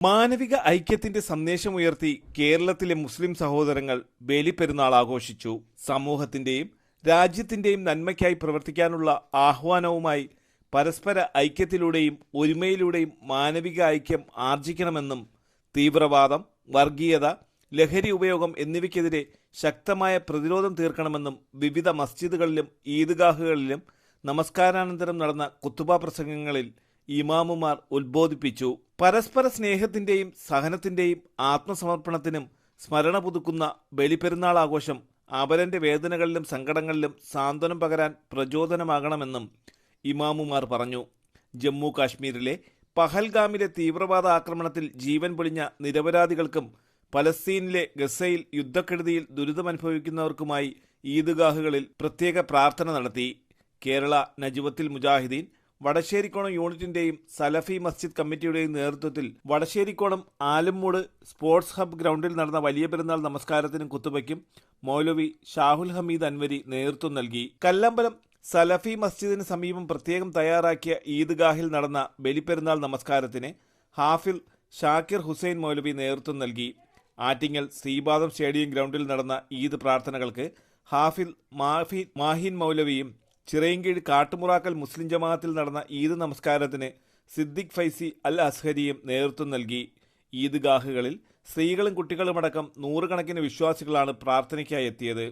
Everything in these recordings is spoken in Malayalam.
മാനവിക ഐക്യത്തിന്റെ സന്ദേശം ഉയർത്തി കേരളത്തിലെ മുസ്ലിം സഹോദരങ്ങൾ ബലിപ്പെരുന്നാൾ ആഘോഷിച്ചു. സമൂഹത്തിന്റെയും രാജ്യത്തിന്റെയും നന്മയ്ക്കായി പ്രവർത്തിക്കാനുള്ള ആഹ്വാനവുമായി പരസ്പര ഐക്യത്തിലൂടെയും ഒരുമയിലൂടെയും മാനവിക ഐക്യം ആർജിക്കണമെന്നും തീവ്രവാദം വർഗീയത ലഹരി ഉപയോഗം എന്നിവയ്ക്കെതിരെ ശക്തമായ പ്രതിരോധം തീർക്കണമെന്നും വിവിധ മസ്ജിദുകളിലും ഈദ്ഗാഹുകളിലും നമസ്കാരാനന്തരം നടന്ന കുത്തുബ പ്രസംഗങ്ങളിൽ ഇമാമുമാർ ഉദ്ബോധിപ്പിച്ചു പരസ്പര സ്നേഹത്തിന്റെയും സഹനത്തിന്റെയും ആത്മസമർപ്പണത്തിനും സ്മരണ പുതുക്കുന്ന ബലിപെരുന്നാൾ ആഘോഷം അപരന്റെ വേദനകളിലും സങ്കടങ്ങളിലും സാന്ത്വനം പകരാൻ പ്രചോദനമാകണമെന്നും ഇമാമുമാർ പറഞ്ഞു. ജമ്മു കാശ്മീരിലെ പഹൽഗാമിലെ തീവ്രവാദ ആക്രമണത്തിൽ ജീവൻ പൊലിഞ്ഞ നിരപരാധികൾക്കും പലസ്തീനിലെ ഗസയിൽ യുദ്ധക്കെടുതിയിൽ ദുരിതമനുഭവിക്കുന്നവർക്കുമായി ഈദ്ഗാഹുകളിൽ പ്രത്യേക പ്രാർത്ഥന നടത്തി. കേരള നജുവത്തിൽ മുജാഹിദീൻ വടശ്ശേരിക്കോണം യൂണിറ്റിന്റെയും സലഫി മസ്ജിദ് കമ്മിറ്റിയുടെയും നേതൃത്വത്തിൽ വടശ്ശേരിക്കോണം ആലുംമൂട് സ്പോർട്സ് ഹബ് ഗ്രൗണ്ടിൽ നടന്ന വലിയ പെരുന്നാൾ നമസ്കാരത്തിനും കുത്തുവയ്ക്കും മൗലവി ഷാഹുൽ ഹമീദ് അൻവരി നേതൃത്വം നൽകി. കല്ലമ്പലം സലഫി മസ്ജിദിന് സമീപം പ്രത്യേകം തയ്യാറാക്കിയ ഈദ്ഗാഹിൽ നടന്ന ബലിപ്പെരുന്നാൾ നമസ്കാരത്തിന് ഹാഫിൽ ഷാക്കിർ ഹുസൈൻ മൗലവി നേതൃത്വം നൽകി. ആറ്റിങ്ങൽ ശ്രീപാദം സ്റ്റേഡിയം ഗ്രൗണ്ടിൽ നടന്ന ഈദ് പ്രാർത്ഥനകൾക്ക് ഹാഫിൽ മാഫി മാഹിൻ മൗലവിയും ചിറയൻകീഴ് കാട്ടുമുറാക്കൽ മുസ്ലിം ജമാഅത്തിൽ നടന്ന ഈദ് നമസ്കാരത്തിന് സിദ്ദിഖ് ഫൈസി അൽ അസ്ഹരിയും നേതൃത്വം നൽകി. ഈദ്ഗാഹുകളിൽ സ്ത്രീകളും കുട്ടികളുമടക്കം നൂറുകണക്കിന് വിശ്വാസികളാണ് പ്രാർത്ഥനയ്ക്കായി എത്തിയത്.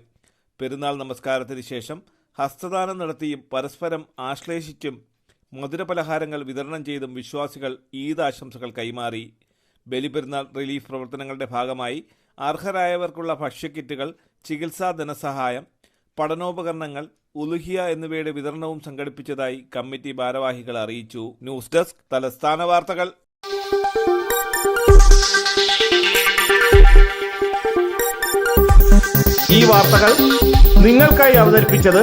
പെരുന്നാൾ നമസ്കാരത്തിന് ശേഷം ഹസ്തദാനം നടത്തിയും പരസ്പരം ആശ്ലേഷിച്ചും മധുരപലഹാരങ്ങൾ വിതരണം ചെയ്തും വിശ്വാസികൾ ഈദ് ആശംസകൾ കൈമാറി. ബലിപെരുന്നാൾ റിലീഫ് പ്രവർത്തനങ്ങളുടെ ഭാഗമായി അർഹരായവർക്കുള്ള ഭക്ഷ്യക്കിറ്റുകൾ ചികിത്സാ ധനസഹായം പഠനോപകരണങ്ങൾ ഉലുഹിയ എന്നിവയുടെ വിതരണവും സംഘടിപ്പിച്ചതായി കമ്മിറ്റി ഭാരവാഹികൾ അറിയിച്ചു. ന്യൂസ് ഡെസ്ക് തലസ്ഥാന വാർത്തകൾ. ഈ വാർത്തകൾ നിങ്ങൾക്കായി അവതരിപ്പിച്ചത്